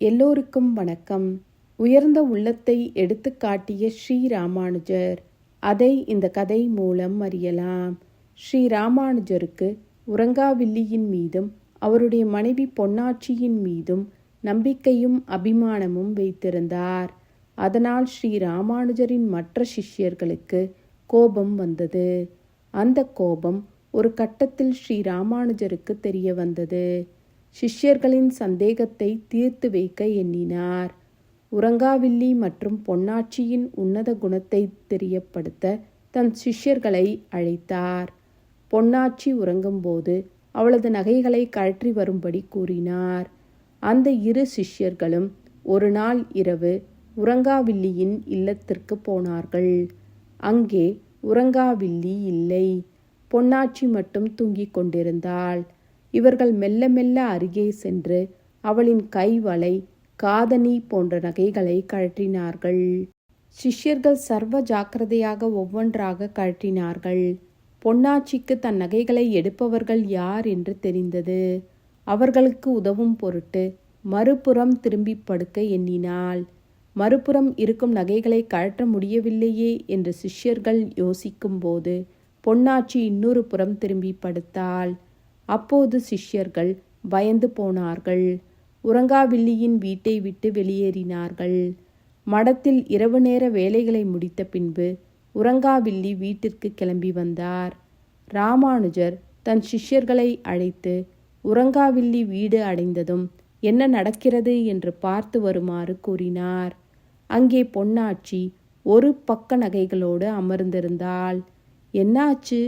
எல்லோருக்கும் வணக்கம். உயர்ந்த உள்ளத்தை எடுத்துக்காட்டிய ஸ்ரீ ராமானுஜர். அதை இந்த கதை மூலம் அறியலாம். ஸ்ரீ ராமானுஜருக்கு மீதும் அவருடைய மனைவி பொன்னாட்சியின் மீதும் நம்பிக்கையும் அபிமானமும் வைத்திருந்தார். அதனால் ஸ்ரீ ராமானுஜரின் மற்ற சிஷ்யர்களுக்கு கோபம் வந்தது. அந்த கோபம் ஒரு கட்டத்தில் ஸ்ரீ ராமானுஜருக்கு தெரிய வந்தது. சிஷ்யர்களின் சந்தேகத்தை தீர்த்து வைக்க எண்ணினார். உரங்காவில்லி மற்றும் பொன்னாட்சியின் உன்னத குணத்தை தெரியப்படுத்த தன் சிஷ்யர்களை அழைத்தார். பொன்னாட்சி உறங்கும்போது அவளது நகைகளை கழற்றி வரும்படி கூறினார். அந்த இரு சிஷ்யர்களும் ஒரு நாள் இரவு உறங்காவில்லியின் இல்லத்திற்கு போனார்கள். அங்கே உறங்காவில்லி இல்லை. பொன்னாட்சி மட்டும் தூங்கிக் கொண்டிருந்தாள். இவர்கள் மெல்ல மெல்ல அருகே சென்று அவளின் கைவளை காதணி போன்ற நகைகளை கழற்றினார்கள். சிஷ்யர்கள் சர்வ ஜாக்கிரதையாக ஒவ்வொன்றாக கழற்றினார்கள். பொன்னாட்சிக்கு தன் நகைகளை எடுப்பவர்கள் யார் என்று தெரிந்தது. அவர்களுக்கு உதவும் பொருட்டு மறுபுறம் திரும்பி படுக்க எண்ணினாள். மறுபுறம் இருக்கும் நகைகளை கழற்ற முடியவில்லையே என்று சிஷ்யர்கள் யோசிக்கும்போது பொன்னாட்சி இன்னொரு புறம் திரும்பி படுத்தாள். அப்போது சிஷ்யர்கள் பயந்து போனார்கள். உறங்காவில்லியின் வீட்டை விட்டு வெளியேறினார்கள். மடத்தில் இரவு நேர வேலைகளை முடித்த பின்பு உறங்காவில்லி வீட்டிற்கு கிளம்பி வந்தார். ராமானுஜர் தன் சிஷ்யர்களை அழைத்து உறங்காவில்லி வீடு அடைந்ததும் என்ன நடக்கிறது என்று பார்த்து வருமாறு கூறினார். அங்கே பொன்னாட்சி ஒரு பக்க நகைகளோடு அமர்ந்திருந்தாள். என்னாச்சு?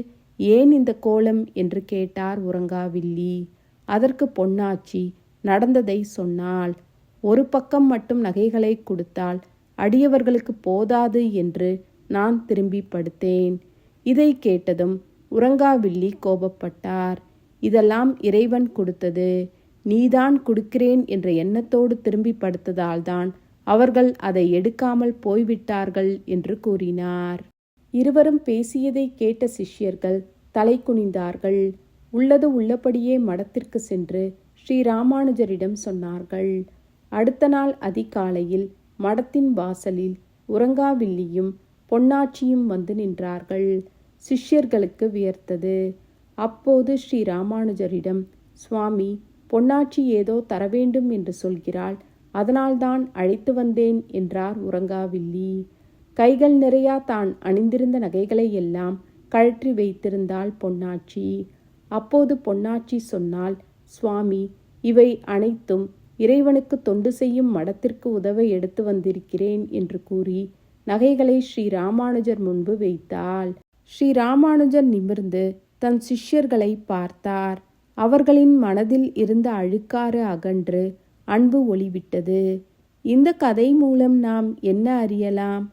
ஏன் இந்த கோலம் என்று கேட்டார் உறங்காவில்லி. அதற்கு பொன்னாச்சி நடந்ததை சொன்னாள். ஒரு பக்கம் மட்டும் நகைகளை கொடுத்தால் அடியவர்களுக்கு போதாது என்று நான் திரும்பி படுத்தேன். இதை கேட்டதும் உறங்காவில்லி கோபப்பட்டார். இதெல்லாம் இறைவன் கொடுத்தது. நீதான் கொடுக்கிறேன் என்ற எண்ணத்தோடு திரும்பி படுத்ததால்தான் அவர்கள் அதை எடுக்காமல் போய்விட்டார்கள் என்று கூறினார். இருவரும் பேசியதை கேட்ட சிஷ்யர்கள் தலை குனிந்தார்கள். உள்ளது உள்ளபடியே மடத்திற்கு சென்று ஸ்ரீ ராமானுஜரிடம் சொன்னார்கள். அடுத்த நாள் அதிகாலையில் மடத்தின் வாசலில் உறங்காவில்லியும் பொன்னாட்சியும் வந்து நின்றார்கள். சிஷ்யர்களுக்கு வியர்த்தது. அப்போது ஸ்ரீ ராமானுஜரிடம் சுவாமி பொன்னாட்சி ஏதோ தர வேண்டும் என்று சொல்கிறாள். அதனால்தான் அழைத்து வந்தேன் என்றார் உறங்காவில்லி கைகள் நிறையா தான் அணிந்திருந்த நகைகளை எல்லாம் கழற்றி வைத்திருந்தாள் பொன்னாட்சி. அப்போது பொன்னாட்சி சொன்னால் சுவாமி இவை அனைத்தும் இறைவனுக்கு தொண்டு செய்யும் மடத்திற்கு உதவ எடுத்து வந்திருக்கிறேன் என்று கூறி நகைகளை ஸ்ரீ ராமானுஜர் முன்பு வைத்தாள். ஸ்ரீ ராமானுஜர் நிமிர்ந்து தன் சிஷ்யர்களை பார்த்தார். அவர்களின் மனதில் இருந்த அழுக்காறு அகன்று அன்பு ஒளிவிட்டது. இந்த கதை மூலம் நாம் என்ன அறியலாம்?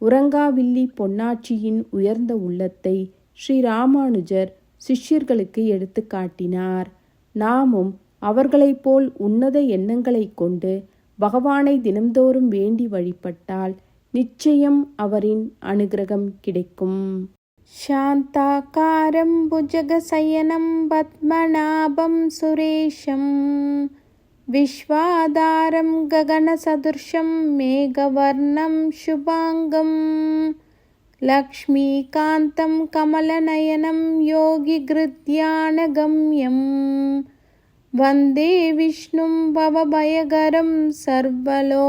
உறங்காவில்லி பொன்னாட்சியின் உயர்ந்த உள்ளத்தை ஸ்ரீ ராமானுஜர் சிஷ்யர்களுக்கு எடுத்து காட்டினார். நாமும் அவர்களைப் போல் உன்னத எண்ணங்களை கொண்டு பகவானை தினம்தோறும் வேண்டி வழிபட்டால் நிச்சயம் அவரின் அனுகிரகம் கிடைக்கும். சாந்தாக்காரம் புஜகசயனம் பத்மநாபம் சுரேஷம். विश्वाधारं गगनसदृशं मेघवर्णं शुभाङ्गं लक्ष्मीकान्तं कमलनयनं योगिगृध्यानगम्यं वन्दे विष्णुं भवभयगरं सर्वलोकैकनाथम्